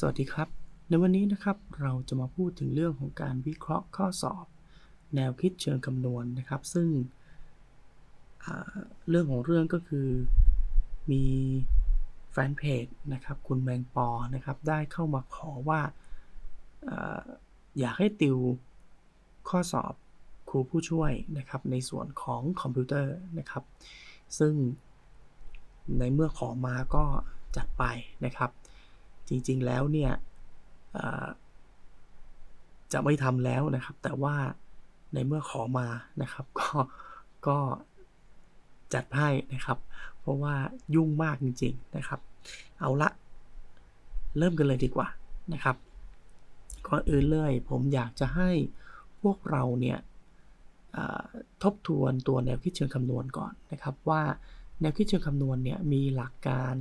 สวัสดีครับ ในวันนี้นะครับเราจะมาพูดถึงเรื่องของการวิเคราะห์ข้อสอบ แนวคิดเชิงคำนวณนนะครับ ซึ่งเรื่องของเรื่องก็คือมีแฟนเพจนะครับคุณแมงปอนะครับได้เข้ามาขอว่าอยากให้ติวข้อสอบครูผู้ช่วยนะครับในส่วนของคอมพิวเตอร์นะครับ ซึ่งในเมื่อขอมาก็จัดไปนะครับ จริง ๆ แล้วเนี่ยจะไม่ทำแล้วนะครับ แต่ว่าในเมื่อขอมานะครับ ก็ก็จัดให้นะครับ เพราะว่ายุ่งมากจริง ๆ นะครับ เอาละเริ่มกันเลยดีกว่านะครับก่อนอื่นเลยผมอยากจะให้พวกเราเนี่ยทบทวนตัวแนวคิดเชิงคำนวณก่อนนะครับ ว่าแนวคิดเชิงคำนวณเนี่ยมีหลักการ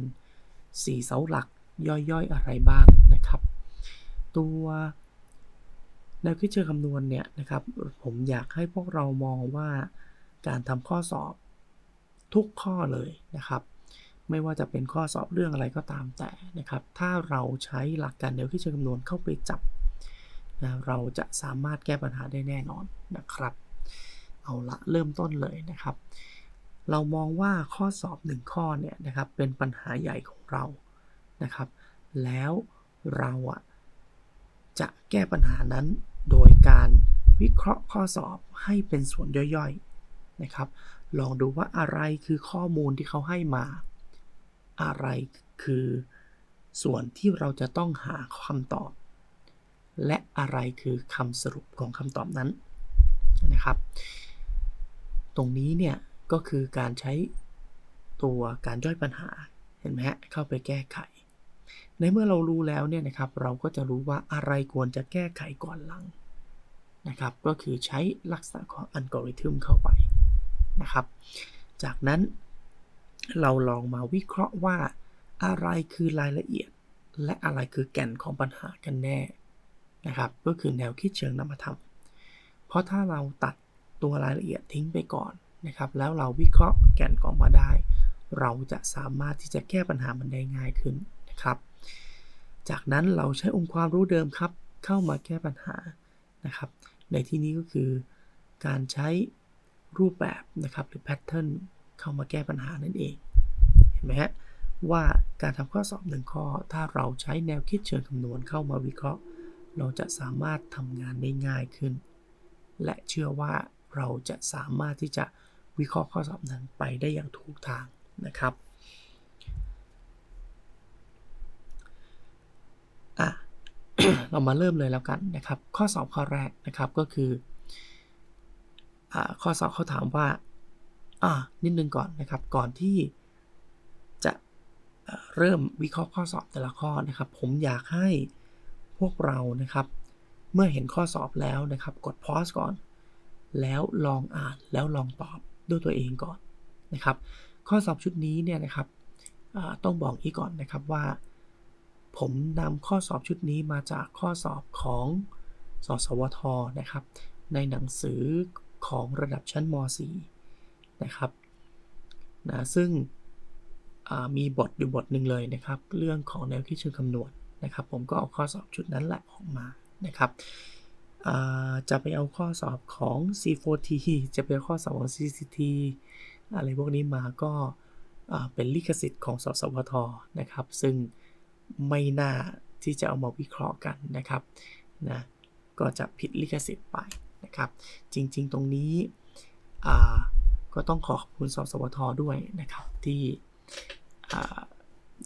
4 เสาหลัก ย่อยๆอะไรบ้างนะครับ ตัวแนวคิดเชิงคำนวณเนี่ยนะครับ ผมอยากให้พวกเรามองว่าการทำข้อสอบทุกข้อเลยนะครับ ไม่ว่าจะเป็นข้อสอบเรื่องอะไรก็ตามแต่นะครับ ถ้าเราใช้หลักการแนวคิดเชิงคำนวณเข้าไปจับนะเราจะสามารถแก้ปัญหาได้แน่นอนนะครับ เอาละเริ่มต้นเลยนะครับ เรามองว่าข้อสอบหนึ่งข้อเนี่ยนะครับเป็นปัญหาใหญ่ของเรา นะครับ แล้วเราอะจะแก้ปัญหานั้นโดยการวิเคราะห์ข้อสอบให้เป็นส่วนย่อยๆนะครับ ลองดูว่าอะไรคือข้อมูลที่เขาให้มา อะไรคือส่วนที่เราจะต้องหาคำตอบ และอะไรคือคำสรุปของคำตอบนั้นนะครับ ตรงนี้เนี่ยก็คือการใช้ตัวการย่อยปัญหาเห็นไหมฮะเข้าไปแก้ไข ในเมื่อเรารู้แล้วเนี่ยนะครับเราก็จะรู้ว่าอะไรควรจะแก้ไขก่อนหลังนะครับ ก็คือใช้ลักษณะของอัลกอริทึมเข้าไปนะครับ จากนั้นเราลองมาวิเคราะห์ว่าอะไรคือรายละเอียด และอะไรคือแก่นของปัญหากันแน่นะครับ ก็คือแนวคิดเชิงนามธรรม เพราะถ้าเราตัดตัวรายละเอียดทิ้งไปก่อนนะครับ แล้วเราวิเคราะห์แก่นออกมาได้ เราจะสามารถที่จะแก้ปัญหามันได้ง่ายขึ้น ครับ จากนั้นเราใช้องค์ความรู้เดิมครับ เข้ามาแก้ปัญหานะครับ ในที่นี้ก็คือการใช้รูปแบบนะครับหรือแพทเทิร์นเข้ามาแก้ปัญหานั่นเอง เห็นไหมฮะว่าการทำข้อสอบหนึ่งข้อ ถ้าเราใช้แนวคิดเชิงคำนวณเข้ามาวิเคราะห์ เราจะสามารถทำงานได้ง่ายขึ้น และเชื่อว่าเราจะสามารถที่จะวิเคราะห์ข้อสอบนั้นไปได้อย่างถูกทางนะครับ อะเรามาเริ่มเลยแล้วกันนะครับ ข้อสอบข้อแรกนะครับก็คืออข้อสอบเขาถามว่าอ่านิดนึงก่อนนะครับ ก่อนที่จะเริ่มวิเคราะห์ข้อสอบแต่ละข้อนะครับ ผมอยากให้พวกเรานะครับ เมื่อเห็นข้อสอบแล้วนะครับ กดพอยส์ก่อน แล้วลองอ่านแล้วลองตอบด้วยตัวเองก่อนนะครับ ข้อสอบชุดนี้เนี่ยนะครับต้องบอกอีกก่อนนะครับว่า ผมนำข้อสอบชุดนี้มาจากข้อสอบของสสวทนะครับ ในหนังสือของระดับชั้นม .4 นะครับนะซึ่งมีบทอยู่บทหนึ่งเลยนะครับ เรื่องของแนวคิดเชิงคำนวณนะครับ ผมก็เอาข้อสอบชุดนั้นแหละออกมานะครับจะไปเอาข้อสอบของ C4T จะไปเอาข้อสอบของ CCT อะไรพวกนี้มาก็เป็นลิขสิทธิ์ของสสวทนะครับ ซึ่ง ไม่น่าที่จะเอามาวิเคราะห์กันนะครับนะก็จะผิดลิขสิทธิ์ไปนะครับ จริงๆตรงนี้ก็ต้องขอขอบคุณสสวทด้วยนะครับที่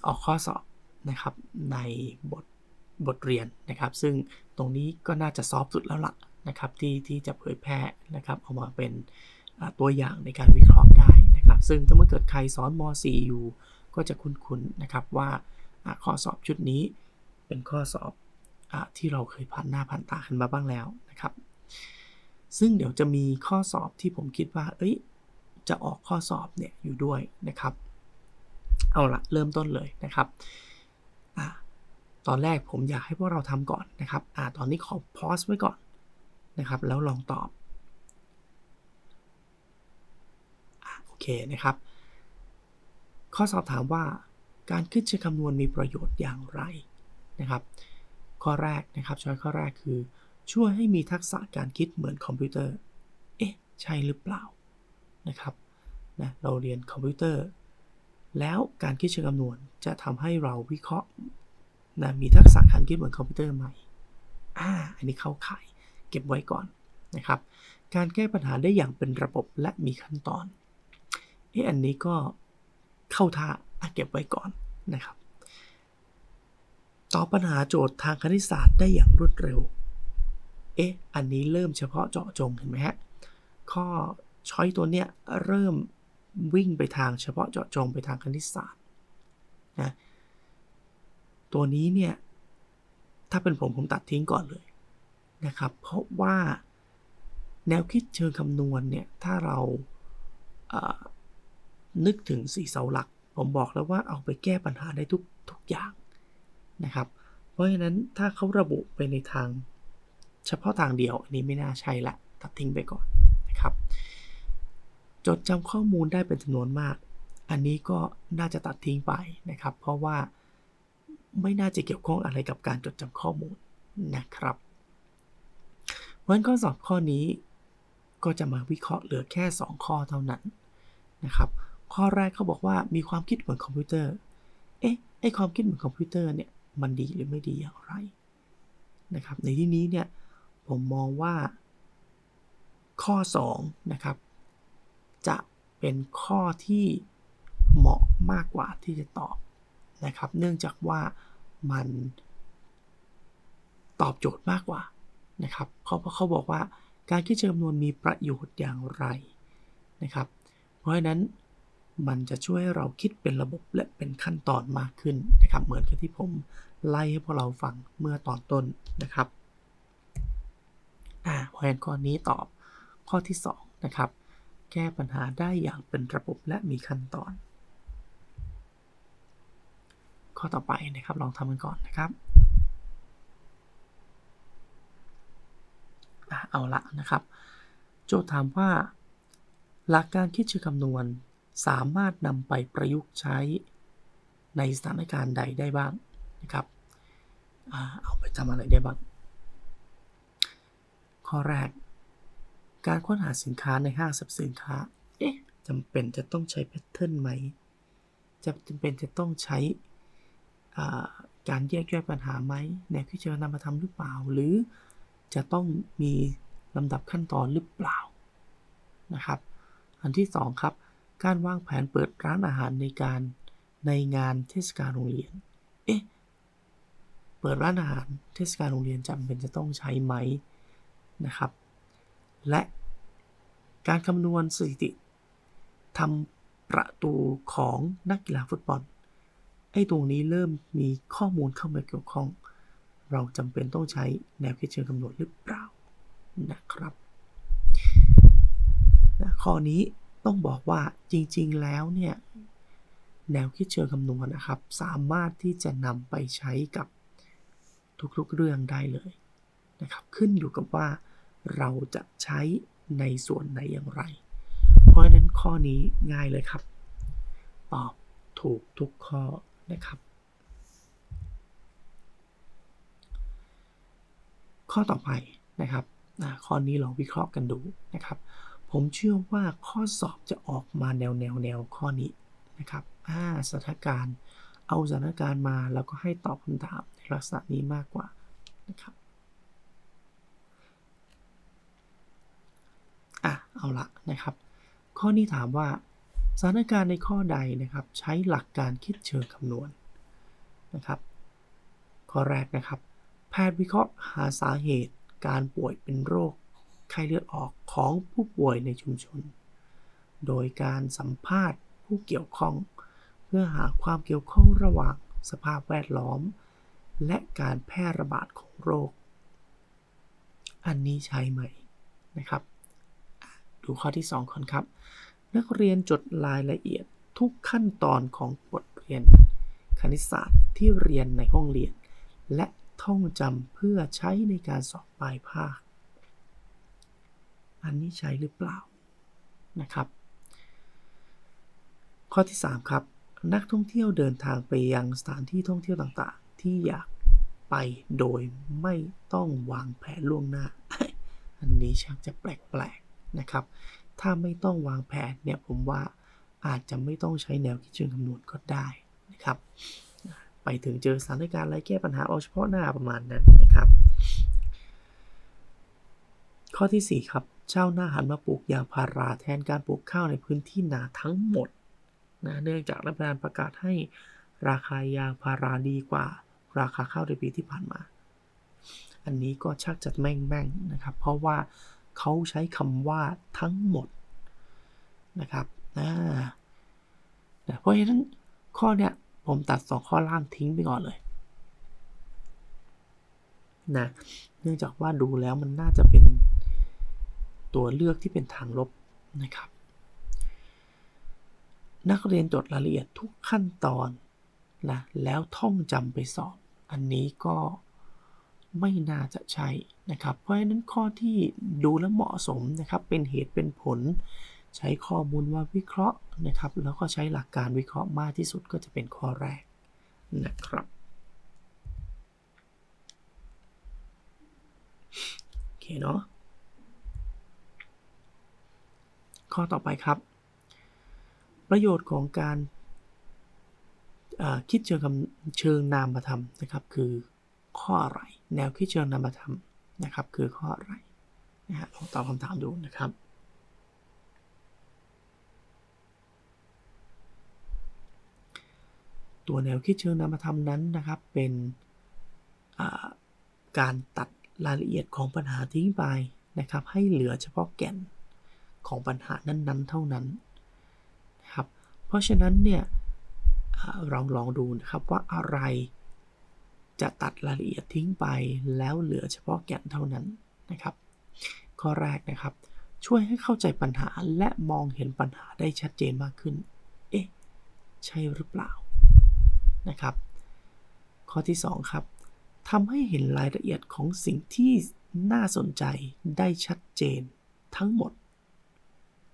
ออกข้อสอบนะครับในบทบทเรียนนะครับ ซึ่งตรงนี้ก็น่าจะซอฟสุดแล้วล่ะนะครับที่ที่จะเผยแพร่นะครับออกมาเป็นตัวอย่างในการวิเคราะห์ได้นะครับ ซึ่งถ้าเมื่อเกิดใครสอนม .4 อยู่ก็จะคุ้นๆนะครับว่า ข้อสอบชุดนี้ เป็นข้อสอบอที่เราเคยผ่านหน้าผ่านตากันมาบ้างแล้วนะครับ ซึ่งเดี๋ยวจะมีข้อสอบที่ผมคิดว่า เอ้ย จะออกข้อสอบเนี่ยอยู่ด้วยนะครับ เอาละเริ่มต้นเลยนะครับอตอนแรกผมอยากให้พวกเราทำก่อนนะครับอตอนนี้ขอพอสไว้ก่อนนะครับ แล้วลองตอบโอเคนะครับ ข้อสอบถามว่า การคิดเชิงคำนวณมีประโยชน์อย่างไรนะครับ ข้อแรกนะครับช้อยข้อแรกคือ ช่วยให้มีทักษะการคิดเหมือนคอมพิวเตอร์ เอ๊ะ ใช่หรือเปล่านะครับนะเราเรียนคอมพิวเตอร์ แล้วการคิดเชิงคำนวณจะทำให้เราวิเคราะห์นะมีทักษะการคิดเหมือนคอมพิวเตอร์ไหมอ่าอันนี้เข้าข่ายเก็บไว้ก่อนนะครับ การแก้ปัญหาได้อย่างเป็นระบบและมีขั้นตอนเอ๊ะอันนี้ก็เข้าท่า เก็บไว้ก่อนนะครับตอบปัญหาโจทย์ทางคณิตศาสตร์ได้อย่างรวดเร็ว เอ๊ะ อันนี้เริ่มเฉพาะเจาะจงเห็นไหมฮะ ข้อช้อยตัวเนี้ยเริ่มวิ่งไปทางเฉพาะเจาะจงไปทางคณิตศาสตร์นะ ตัวนี้เนี่ย ถ้าเป็นผมผมตัดทิ้งก่อนเลยนะครับ เพราะว่าแนวคิดเชิงคำนวณเนี่ย ถ้าเราเอ่อนึกถึงสี่เสาหลัก ผมบอกแล้วว่าเอาไปแก้ปัญหาได้ทุกทุกอย่างนะครับ เพราะฉะนั้นถ้าเขาระบุไปในทางเฉพาะทางเดียว อันนี้ไม่น่าใช่ละตัดทิ้งไปก่อนนะครับ จดจำข้อมูลได้เป็นจำนวนมาก อันนี้ก็น่าจะตัดทิ้งไปนะครับ เพราะว่าไม่น่าจะเกี่ยวข้องอะไรกับการจดจำข้อมูลนะครับเพราะฉะนั้นข้อสอบข้อนี้ก็จะมาวิเคราะห์เหลือแค่ 2 ข้อเท่านั้นนะครับ ข้อแรกเขาบอกว่ามีความคิดเหมือนคอมพิวเตอร์ เอ๊ะ ไอความคิดเหมือนคอมพิวเตอร์เนี่ย มันดีหรือไม่ดีอย่างไรนะครับ ในที่นี้เนี่ย ผมมองว่า ข้อ 2 นะครับ จะเป็นข้อที่เหมาะมากกว่าที่จะตอบนะครับ เนื่องจากว่ามันตอบโจทย์มากกว่านะครับเขาเขาบอกว่าการคิดเชิงคำนวณมีประโยชน์อย่างไรนะครับ เพราะฉะนั้น มันจะช่วยให้เราคิดเป็นระบบและเป็นขั้นตอนมากขึ้นนะครับเหมือนกับที่ผมไล่ให้พวกเราฟังเมื่อตอนต้นนะครับอ่าพราะฉะนั้นข้อนี้ตอบข้อที่2นะครับแก้ปัญหาได้อย่างเป็นระบบและมีขั้นตอน ข้อต่อไปนะครับลองทำกันก่อนนะครับอะเอาละนะครับ โจทย์ถามว่า หลักการคิดเชิงคำนวณ สามารถนำไปประยุกต์ใช้ในสถานการณ์ใดได้บ้างนะครับเอาไปทำอะไรได้บ้าง ข้อแรก การค้นหาสินค้าในห้างสรรพสินค้า เอ๊ะจำเป็นจะต้องใช้แพทเทิร์นไหมจะจำเป็นจะต้องใช้การแยกย่อยปัญหาไหมแนวคิดเชิงนำมาทำหรือเปล่า หรือจะต้องมีลำดับขั้นตอนหรือเปล่านะครับ อันที่ 2 ครับ การวางแผนเปิดร้านอาหารในการในงานเทศกาลโรงเรียน เอ๊ะ เปิดร้านอาหารเทศกาลโรงเรียนจำเป็นจะต้องใช้ไหมนะครับ และการคำนวณสถิติทำประตูของนักกีฬาฟุตบอล ไอ้ตรงนี้เริ่มมีข้อมูลเข้ามาเกี่ยวข้อง เราจำเป็นต้องใช้แนวคิดเชิงคำนวณหรือเปล่านะครับนะข้อนี้ ต้องบอกว่าจริงๆแล้วเนี่ยแนวคิดเชิงคำนวณนะครับ สามารถที่จะนำไปใช้กับทุกๆเรื่องได้เลยนะครับ ขึ้นอยู่กับว่าเราจะใช้ในส่วนไหนอย่างไร เพราะฉะนั้นข้อนี้ง่ายเลยครับ ตอบถูกทุกข้อนะครับ ข้อต่อไปนะครับข้อนี้ลองวิเคราะห์กันดูนะครับ ผมเชื่อว่าข้อสอบจะออกมาแนวแนวแนวข้อนี้นะครับอ่าสถานการณ์เอาสถานการณ์มาแล้วก็ให้ตอบคำถามในลักษณะนี้มากกว่านะครับอะเอาละนะครับ ข้อนี้ถามว่าสถานการณ์ในข้อใดนะครับ ใช้หลักการคิดเชิงคำนวณนะครับ ข้อแรกนะครับ แพทย์วิเคราะห์หาสาเหตุการป่วยเป็นโรค ไข้เลือดออกของผู้ป่วยในชุมชน โดยการสัมภาษณ์ผู้เกี่ยวข้อง เพื่อหาความเกี่ยวข้องระหว่างสภาพแวดล้อม และการแพร่ระบาดของโรค อันนี้ใช้ไหมนะครับ ดูข้อที่ 2ก่อนครับ นักเรียนจดรายละเอียดทุกขั้นตอนของบทเรียน คณิตศาสตร์ที่เรียนในห้องเรียน และท่องจำเพื่อใช้ในการสอบปลายภาค อันนี้ใช้หรือเปล่านะครับ ข้อที่ 3 ครับ นักท่องเที่ยวเดินทางไปยังสถานที่ท่องเที่ยวต่างๆ ที่อยากไปโดยไม่ต้องวางแผนล่วงหน้า อันนี้ชักจะแปลกๆนะครับ ถ้าไม่ต้องวางแผนเนี่ยผมว่าอาจจะไม่ต้องใช้แนวคิดเชิงคำนวณก็ได้นะครับ ไปถึงเจอสถานการณ์อะไรแก้ปัญหาเอาเฉพาะหน้าประมาณนั้นนะครับ ข้อที่ 4 ครับ เจ้าหน้าหันมาปลูกยางพาราแทนการปลูกข้าวในพื้นที่นาทั้งหมดนะเนื่องจากรัฐบาลประกาศให้ราคายางพาราดีกว่า ราคาข้าวในปีที่ผ่านมา อันนี้ก็ชักจะแม่งแม่งนะครับ เพราะว่าเขาใช้คำว่าทั้งหมดนะครับอ่านะเพราะฉะนั้นข้อเนี้ยผมตัดสองข้อล่างทิ้งไปก่อนเลยนะเนื่องจากว่าดูแล้วมันน่าจะเป็น ตัวเลือกที่เป็นทางลบนะครับ นักเรียนจดรายละเอียดทุกขั้นตอนนะแล้วท่องจำไปสอบ อันนี้ก็ไม่น่าจะใช่นะครับ เพราะฉะนั้นข้อที่ดูแล้วเหมาะสมนะครับ เป็นเหตุเป็นผล ใช้ข้อมูลมาวิเคราะห์นะครับ แล้วก็ใช้หลักการวิเคราะห์มากที่สุดก็จะเป็นข้อแรกนะครับโอเคเนาะ ข้อต่อไปครับ ประโยชน์ของการคิดเชิงคำเชิงนามธรรมนะครับคือข้ออะไร แนวคิดเชิงนามธรรมนะครับคือข้ออะไรนะฮะลองตอบคำถามดูนะครับ ตัวแนวคิดเชิงนามธรรมนั้นนะครับเป็นการตัดรายละเอียดของปัญหาทิ้งไปนะครับให้เหลือเฉพาะแก่น ของปัญหานั้นๆ เท่านั้นนะครับ เพราะฉะนั้นเนี่ยอ่าเราลองดูนะครับว่าอะไรจะตัดรายละเอียดทิ้งไปแล้วเหลือเฉพาะแก่นเท่านั้นนะครับ ข้อแรกนะครับ ช่วยให้เข้าใจปัญหาและมองเห็นปัญหาได้ชัดเจนมากขึ้น เอ๊ะ ใช่หรือเปล่านะครับ ข้อที่ 2 ครับทำให้เห็นรายละเอียดของสิ่งที่น่าสนใจได้ชัดเจนทั้งหมด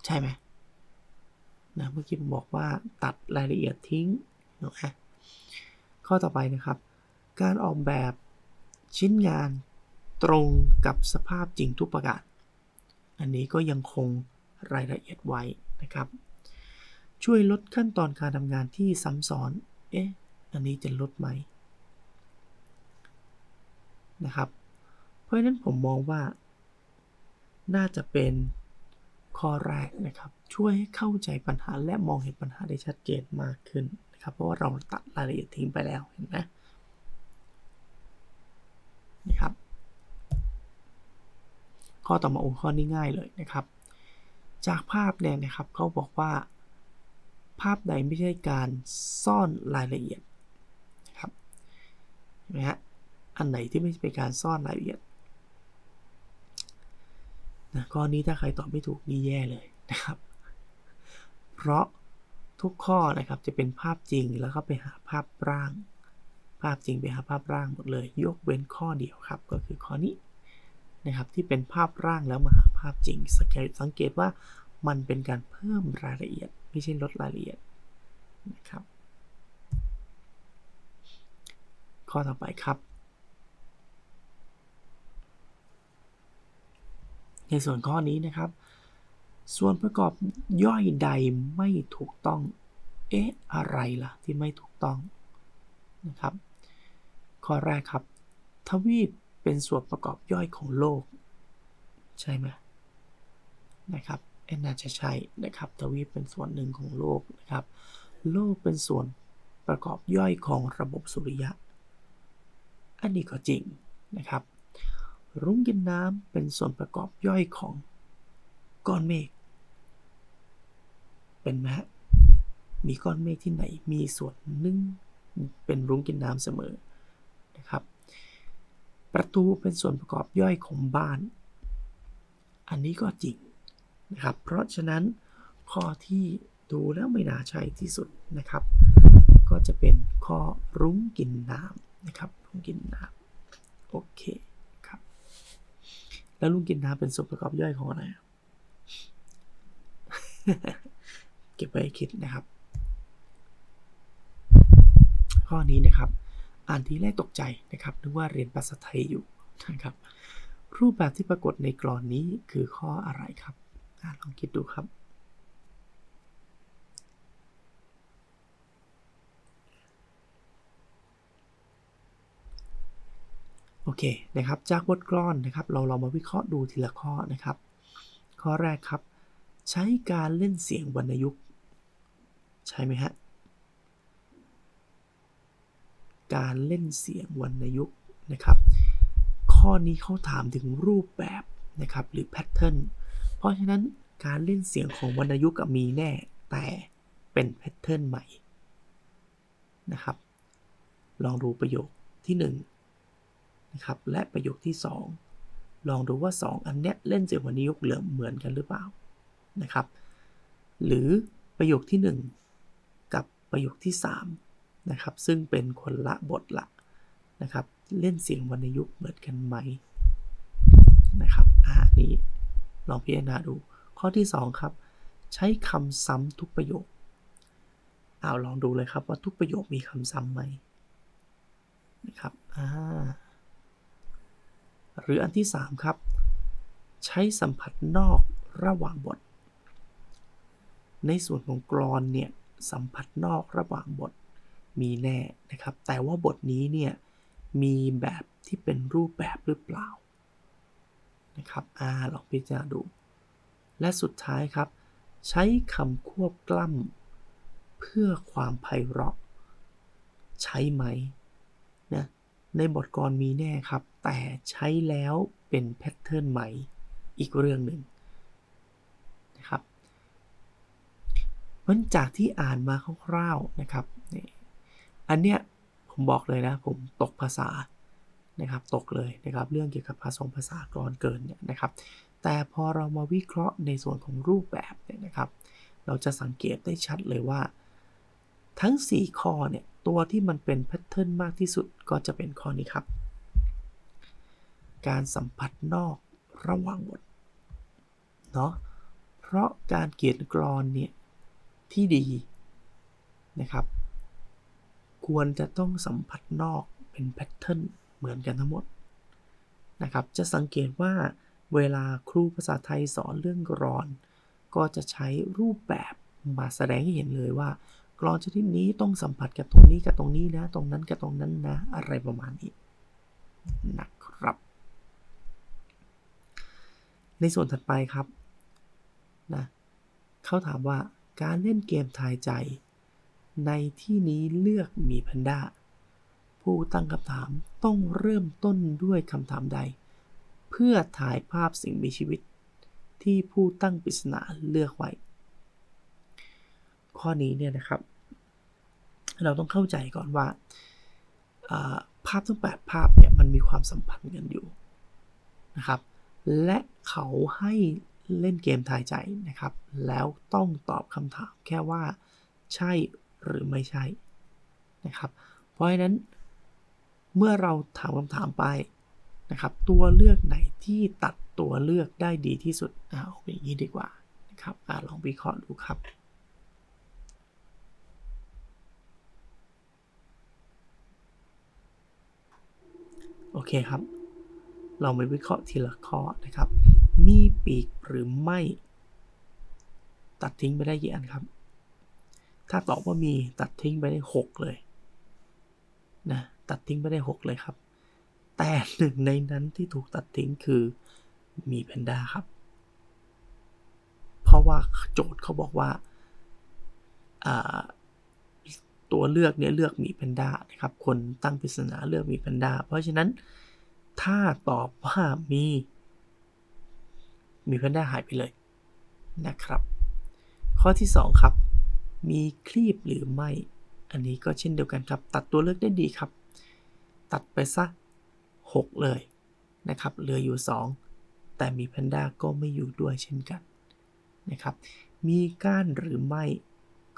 ใช่ไหมนะเมื่อกี้ผมบอกว่าตัดรายละเอียดทิ้งนะข้อต่อไปนะครับ การออกแบบชิ้นงานตรงกับสภาพจริงทุกประการ อันนี้ก็ยังคงรายละเอียดไว้นะครับ ช่วยลดขั้นตอนการทำงานที่ซ้ำซ้อน เอ๊ะ อันนี้จะลดไหมนะครับ เพราะฉะนั้นผมมองว่า น่าจะเป็น ข้อแรกนะครับ ช่วยให้เข้าใจปัญหาและมองเห็นปัญหาได้ชัดเจนมากขึ้นนะครับ เพราะว่าเราตัดรายละเอียดทิ้งไปแล้วเห็นไหมนะครับ ข้อต่อมาองค์ข้อนี้ง่ายเลยนะครับ จากภาพเนี่ยนะครับเขาบอกว่า ภาพใดไม่ใช่การซ่อนรายละเอียดนะครับเห็นไหมฮะอันไหนที่ไม่ใช่เป็นการซ่อนรายละเอียด นะข้อนี้ถ้าใครตอบไม่ถูกนี่แย่เลยนะครับ เพราะทุกข้อนะครับจะเป็นภาพจริงแล้วก็ไปหาภาพร่าง ภาพจริงไปหาภาพร่างหมดเลย ยกเว้นข้อเดียวครับ ก็คือข้อนี้นะครับที่เป็นภาพร่างแล้วมาหาภาพจริง สังเกตสังเกตว่ามันเป็นการเพิ่มรายละเอียด ไม่ใช่ลดรายละเอียดนะครับ ข้อต่อไปครับ ในส่วนข้อนี้นะครับ ส่วนประกอบย่อยใดไม่ถูกต้อง เอ๊ะ อะไรล่ะ ที่ไม่ถูกต้องนะครับ ข้อแรกครับ ทวีปเป็นส่วนประกอบย่อยของโลก ใช่ไหมนะครับเอ็น่าจะใช่นะครับ ทวีปเป็นส่วนหนึ่งของโลกนะครับ โลกเป็นส่วนประกอบย่อยของระบบสุริยะ อันนี้ก็จริงนะครับ รุ้งกินน้ำเป็นส่วนประกอบย่อยของก้อนเมฆเป็นไหมฮะมีก้อนเมฆที่ไหนมีส่วนหนึ่งเป็นรุ้งกินน้ำเสมอนะครับ ประตูเป็นส่วนประกอบย่อยของบ้าน อันนี้ก็จริงนะครับ เพราะฉะนั้นข้อที่ดูแล้วไม่น่าใช่ที่สุดนะครับ ก็จะเป็นข้อรุ้งกินน้ำนะครับรุ้งกินน้ำโอเค แล้วลุงกินน้ำเป็นส่วนประกอบย่อยของอะไร เก็บไว้คิดนะครับ ข้อนี้นะครับ อ่านทีแรกตกใจนะครับ นึกว่าเรียนภาษาไทยอยู่นะครับ รูปแบบที่ปรากฏในกรอนนี้คือข้ออะไรครับอลองคิดดูครับ เคนะครับจากบทกลอนนะครับเราลองมาวิเคราะห์ดูทีละข้อนะครับ ข้อแรกครับ ใช้การเล่นเสียงวรรณยุกต์ ใช่ไหมฮะการเล่นเสียงวรรณยุกต์นะครับ ข้อนี้เขาถามถึงรูปแบบนะครับหรือแพทเทิร์นเพราะฉะนั้นการเล่นเสียงของวรรณยุกต์มีแน่แต่เป็นแพทเทิร์นใหม่นะครับ ลองดูประโยคที่ 1 นะครับและประโยคที่ 2 ลองดูว่า 2 อันเนี้ยเล่นเสียงวรรณยุกเหลือเหมือนกันหรือเปล่านะครับ หรือประโยคที่ 1 กับประโยคที่3นะครับซึ่งเป็นคนละบทละนะครับเล่นเสียงวรรณยุกต์เหมือนกันไหมนะครับอ่านี้ลองพิจารณาดู ข้อที่ 2 ครับ ใช้คำซ้ำทุกประโยคเอาลองดูเลยครับว่าทุกประโยคมีคำซ้ำไหมนะครับอ่า หรืออันที่ 3 ครับ ใช้สัมผัสนอกระหว่างบท ในส่วนของกรอนเนี่ยสัมผัสนอกระหว่างบทมีแน่นะครับ แต่ว่าบทนี้เนี่ยมีแบบที่เป็นรูปแบบหรือเปล่านะครับอ่าลองพิจารณาดู และสุดท้ายครับ ใช้คำควบกล้ำเพื่อความไพเราะ ใช้ไหมนะในบทกรมีแน่ครับ แต่ใช้แล้วเป็นแพทเทิร์นใหม่อีกเรื่องหนึ่งนะครับมันจากที่อ่านมาคร่าวๆนะครับนี่อันเนี้ยผมบอกเลยนะผมตกภาษานะครับตกเลยนะครับเรื่องเกี่ยวกับภาษาภาษากรเกินเนี่ยนะครับ แต่พอเรามาวิเคราะห์ในส่วนของรูปแบบเนี่ยนะครับ เราจะสังเกตได้ชัดเลยว่า ทั้ง 4 ข้อเนี่ยตัวที่มันเป็นแพทเทิร์นมากที่สุดก็จะเป็นข้อนี้ครับ การสัมผัสนอกระว่างบทเนาะเพราะการเขียนกรอนเนี่ย ที่ดีนะครับ ควรจะต้องสัมผัสนอกเป็นแพทเทิร์นเหมือนกันทั้งหมดนะครับ จะสังเกตว่าเวลาครูภาษาไทยสอนเรื่องกรอน ก็จะใช้รูปแบบมาแสดงให้เห็นเลยว่ากรอนชนิดนี้ต้องสัมผัสกับตรงนี้กับตรงนี้นะ ตรงนั้นกับตรงนั้นนะ อะไรประมาณนี้นะครับ ในส่วนถัดไปครับนะเขาถามว่าการเล่นเกมทายใจ ในที่นี้เลือกมีแพนด้าผู้ตั้งคำถามต้องเริ่มต้นด้วยคำถามใด เพื่อถ่ายภาพสิ่งมีชีวิต ที่ผู้ตั้งปริศนาเลือกไว้ ข้อนี้เนี่ยนะครับ เราต้องเข้าใจก่อนว่า ภาพทั้ง 8 ภาพเนี่ยมันมีความสัมพันธ์กันอยู่นะครับ และเขาให้เล่นเกมทายใจนะครับ แล้วต้องตอบคำถามแค่ว่าใช่หรือไม่ใช่นะครับ เพราะฉะนั้นเมื่อเราถามคำถามไปนะครับ ตัวเลือกไหนที่ตัดตัวเลือกได้ดีที่สุดเอาอย่างนี้ดีกว่านะครับอลองวิเคราะห์ดูครับโอเคครับ เราไปวิเคราะห์ทีละข้อนะครับ มีปีกหรือไม่ ตัดทิ้งไปได้กี่อันครับ ถ้าตอบว่ามีตัดทิ้งไปได้ 6 เลยนะตัดทิ้งไปได้ 6 เลยครับ แต่หนึ่งในนั้นที่ถูกตัดทิ้งคือมีแพนด้าครับ เพราะว่าโจทย์เขาบอกว่าตัวเลือกเนี่ยเลือกมีแพนด้านะครับ คนตั้งปริศนาเลือกมีแพนด้า เพราะฉะนั้น ถ้าตอบว่ามีมีแพนด้าหายไปเลยนะครับ ข้อที่ 2 ครับ มีคลีบหรือไม่ อันนี้ก็เช่นเดียวกันครับ ตัดตัวเลือกได้ดีครับ ตัดไปซะ 6 เลยนะครับ เหลืออยู่ 2 แต่มีแพนด้าก็ไม่อยู่ด้วยเช่นกันนะครับ มีก้านหรือไม่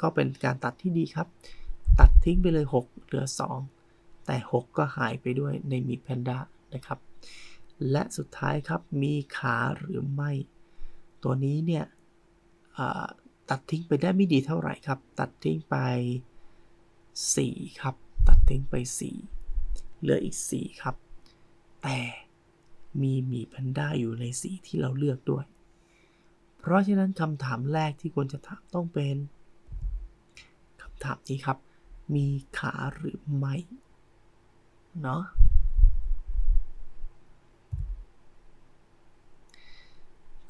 ก็เป็นการตัดที่ดีครับ ตัดทิ้งไปเลย 6 เหลือ 2 แต่ 6 ก็หายไปด้วยในมีแพนด้า นะครับ และสุดท้ายครับมีขาหรือไม่ ตัวนี้เนี่ยตัดทิ้งไปได้ไม่ดีเท่าไหร่ครับ ตัดทิ้งไป 4 ครับ ตัดทิ้งไป 4 เหลืออีกสีครับ แต่มีหมีแพนด้าอยู่ในสีที่เราเลือกด้วย เพราะฉะนั้นคำถามแรกที่ควรจะถามต้องเป็นคำถามนี้ครับ มีขาหรือไม่ เนาะ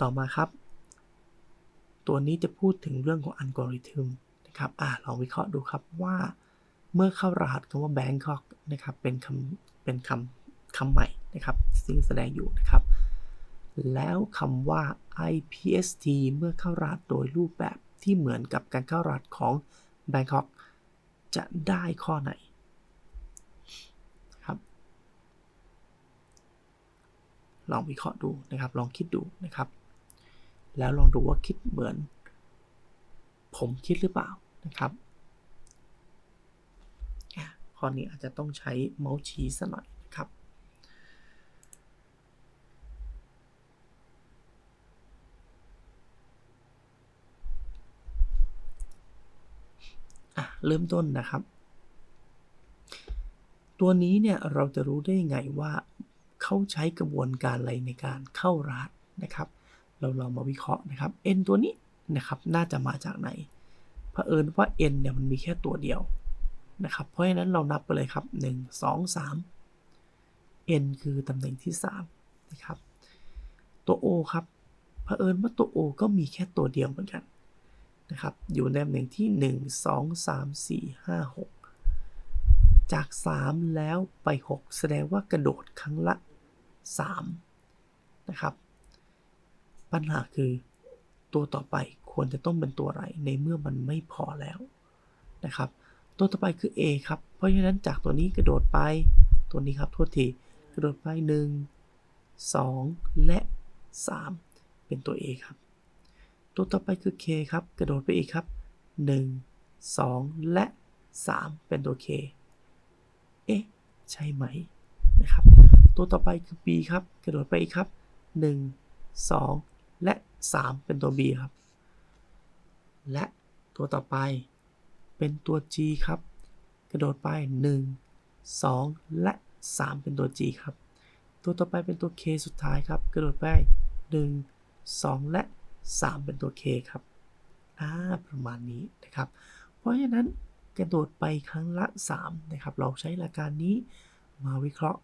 ต่อมาครับ ตัวนี้จะพูดถึงเรื่องของอัลกอริทึมนะครับอ่าลองวิเคราะห์ดูครับว่า เมื่อเข้ารหัสคำว่า Bangkok นะครับเป็นคำเป็นคำคำใหม่นะครับซึ่งแสดงอยู่นะครับ แล้วคำว่า IPST เมื่อเข้ารหัสโดยรูปแบบที่เหมือนกับการเข้ารหัสของ Bangkok จะได้ข้อไหนครับ ลองวิเคราะห์ดูนะครับ ลองคิดดูนะครับ แล้วลองดูว่าคิดเหมือน ผมคิดหรือเปล่านะครับข้อนี้อาจจะต้องใช้เมาส์ชี้ซะหน่อยนะครับ เริ่มต้นนะครับ ตัวนี้เนี่ยเราจะรู้ได้ไงว่าเขาใช้กระบวนการอะไรในการเข้ารหัสนะครับ เราลองมาวิเคราะห์นะครับ n ตัวนี้นะครับน่าจะมาจากไหนเผอิญว่า n เนี่ยมันมีแค่ตัวเดียวนะครับ เพราะฉะนั้นเรานับไปเลยครับ 1 2 3 n คือตำแหน่งที่3นะครับ ตัว o ครับเผอิญว่าตัว o ก็มีแค่ตัวเดียวเหมือนกันนะครับ อยู่ในตำแหน่งที่ 1 2 3 4 5 6 จาก 3 แล้วไป 6 แสดงว่ากระโดดครั้งละ 3 นะครับ ปัญหาคือตัวต่อไปควรจะต้องเป็นตัวอะไรในเมื่อมันไม่พอแล้วนะครับ ตัวต่อไปคือ A ครับ เพราะฉะนั้นจากตัวนี้กระโดดไป ตัวนี้ครับโทษทีกระโดดไป 1 2 และ 3 เป็นตัว A ครับ ตัวต่อไปคือ K ครับ กระโดดไปอีกครับ 1 2 และ 3 เป็นตัว K เอ๊ะ ใช่ไหมนะครับ ตัวต่อไปคือ B ครับ กระโดดไปอีกครับ 1 2 และ 3 เป็นตัว B ครับ และตัวต่อไปเป็นตัว G ครับ กระโดดไป 1 2 และ 3 เป็นตัว G ครับ ตัวต่อไปเป็นตัว K สุดท้ายครับ กระโดดไป 1 2 และ 3 เป็นตัว K ครับอ่าประมาณนี้นะครับ เพราะฉะนั้นกระโดดไปครั้งละ 3 นะครับ เราใช้หลักการนี้มาวิเคราะห์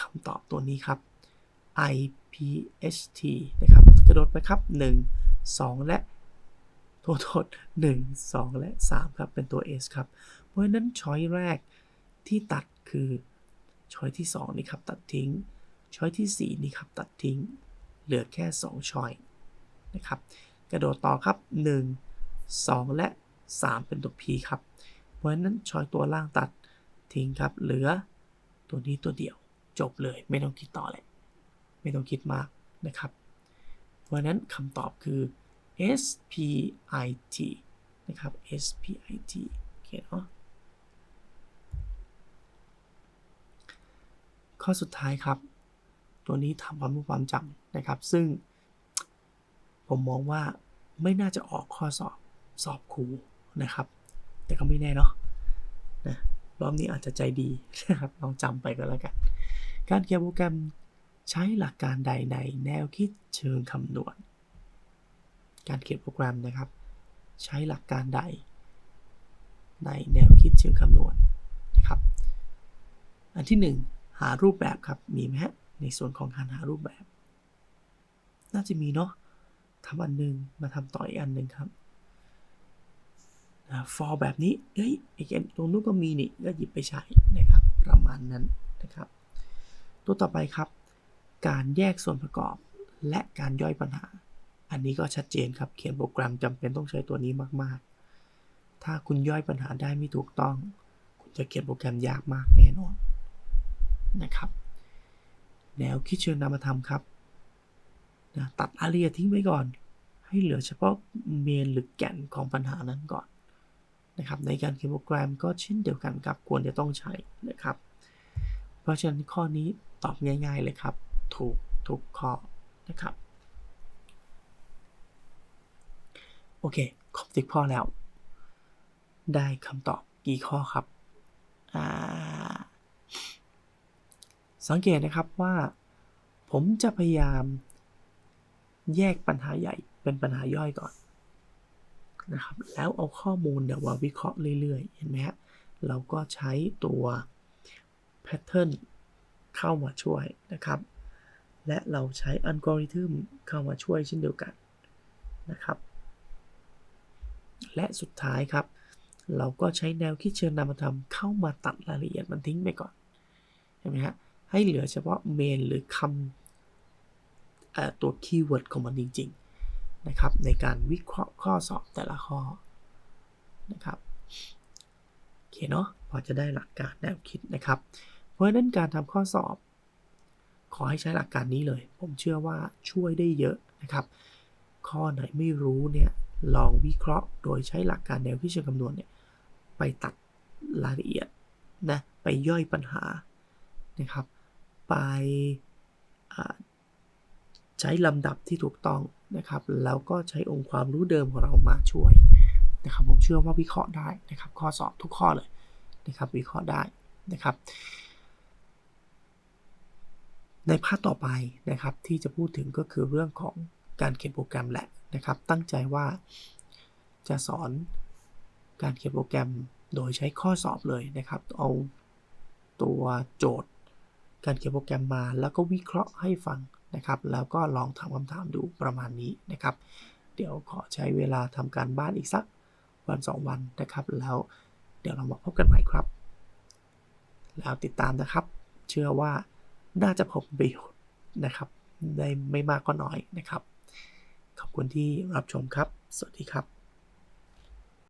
คำตอบตัวนี้ครับ IPHT นะครับ ระโดดไปครับ 1 2 และโทษโทษ1 2 และ 3 ครับ เป็นตัว S ครับ เพราะฉะนั้นช้อยแรกที่ตัดคือช้อยที่ 2 นี่ครับ ตัดทิ้งช้อยที่ 4 นี่ครับ ตัดทิ้ง เหลือแค่ 2 ช้อยนะครับ กระโดดต่อครับ 1 2 และ 3 เป็นตัว P ครับ เพราะฉะนั้นช้อยตัวล่างตัดทิ้งครับ เหลือตัวนี้ตัวเดียวจบเลยไม่ต้องคิดต่อเลย ไม่ต้องคิดมากนะครับ เพราะนั้นคำตอบคือ SPIT นะครับ SPIT โอเคเนาะข้อสุดท้ายครับ ตัวนี้ทำความรู้ความจำนะครับ ซึ่งผมมองว่าไม่น่าจะออกข้อสอบสอบครูนะครับ แต่ก็ไม่แน่เนาะนะรอบนี้อาจจะใจดีนะครับลองจำไปก็แล้วกัน การเขียนโปรแกรม ใช้หลักการใดในแนวคิดเชิงคำนวณ การเขียนโปรแกรมนะครับ ใช้หลักการใด ในแนวคิดเชิงคำนวณนะครับ อันที่ 1 หารูปแบบครับ มีไหมฮะ ในส่วนของการหารูปแบบ น่าจะมีเนาะทำอันหนึง มาทำต่ออีกอันหนึ่งครับ for แบบนี้ เฮ้ยไอ้ตรงนู้นก็มีนี่ ก็หยิบไปใช้นะครับ ประมาณนั้นนะครับ ตัวต่อไปครับ การแยกส่วนประกอบ และการย่อยปัญหา อันนี้ก็ชัดเจนครับ เขียนโปรแกรมจำเป็นต้องใช้ตัวนี้มากๆ ถ้าคุณย่อยปัญหาได้ไม่ถูกต้อง คุณจะเขียนโปรแกรมยากมากแน่นอน นะครับ แนวคิดเชิงนามธรรมครับนะตัดอาเรียทิ้งไว้ก่อน ให้เหลือเฉพาะเมนหรือแก่นของปัญหานั้นก่อนนะครับ ในการเขียนโปรแกรมก็เช่นเดียวกันครับควรจะต้องใช้นะครับ เพราะฉะนั้นข้อนี้ตอบง่าย ๆ เลยครับ ถูกทุกข้อนะครับ โอเค ครบสิบข้อแล้ว ได้คำตอบกี่ข้อครับสังเกตนะครับว่าผมจะพยายามแยกปัญหาใหญ่เป็นปัญหาย่อยก่อนนะครับแล้วเอาข้อมูลเดี๋ยวมาวิเคราะห์เรื่อยๆ เห็นไหมฮะเราก็ใช้ตัว pattern เข้ามาช่วยนะครับ และเราใช้อัลกอริทึมเข้ามาช่วยเช่นเดียวกันนะครับ และสุดท้ายครับ เราก็ใช้แนวคิดเชิงนามธรรมเข้ามาตัดรายละเอียดมันทิ้งไปก่อน เห็นไหมฮะ ให้เหลือเฉพาะเมนหรือคำอตัวคีย์เวิร์ดของมันจริง ๆ นะครับ ในการวิเคราะห์ข้อสอบแต่ละข้อนะครับโอเคเนาะพอจะได้หลักการแนวคิดนะครับ เพราะฉะนั้นการทำข้อสอบ ขอให้ใช้หลักการนี้เลย ผมเชื่อว่าช่วยได้เยอะนะครับ ข้อไหนไม่รู้เนี่ยลองวิเคราะห์โดยใช้หลักการแนวคิเชิงคำนวณเนี่ยไปตัดรายละเอียดนะไปย่อยปัญหานะครับ ไปใช้ลำดับที่ถูกต้องนะครับ แล้วก็ใช้องค์ความรู้เดิมของเรามาช่วยนะครับผมเชื่อว่าวิเคราะห์ได้นะครับ ข้อสอบทุกข้อเลยนะครับ วิเคราะห์ได้นะครับ ในพาร์ทต่อไปนะครับที่จะพูดถึงก็คือเรื่องของการเขียนโปรแกรมแหละนะครับ ตั้งใจว่าจะสอนการเขียนโปรแกรมโดยใช้ข้อสอบเลยนะครับ เอาตัวโจทย์ การเขียนโปรแกรมมา แล้วก็วิเคราะห์ให้ฟังนะครับ แล้วก็ลองทำคำถามดูประมาณนี้นะครับ เดี๋ยวขอใช้เวลาทำการบ้านอีกสักวัน 2 วันนะครับ แล้วเดี๋ยวเรามาพบกันใหม่ครับ แล้วติดตามนะครับ เชื่อว่า น่าจะพบประโยชน์นะครับ ได้ไม่มากก็น้อยนะครับ ขอบคุณที่รับชมครับ สวัสดีครับ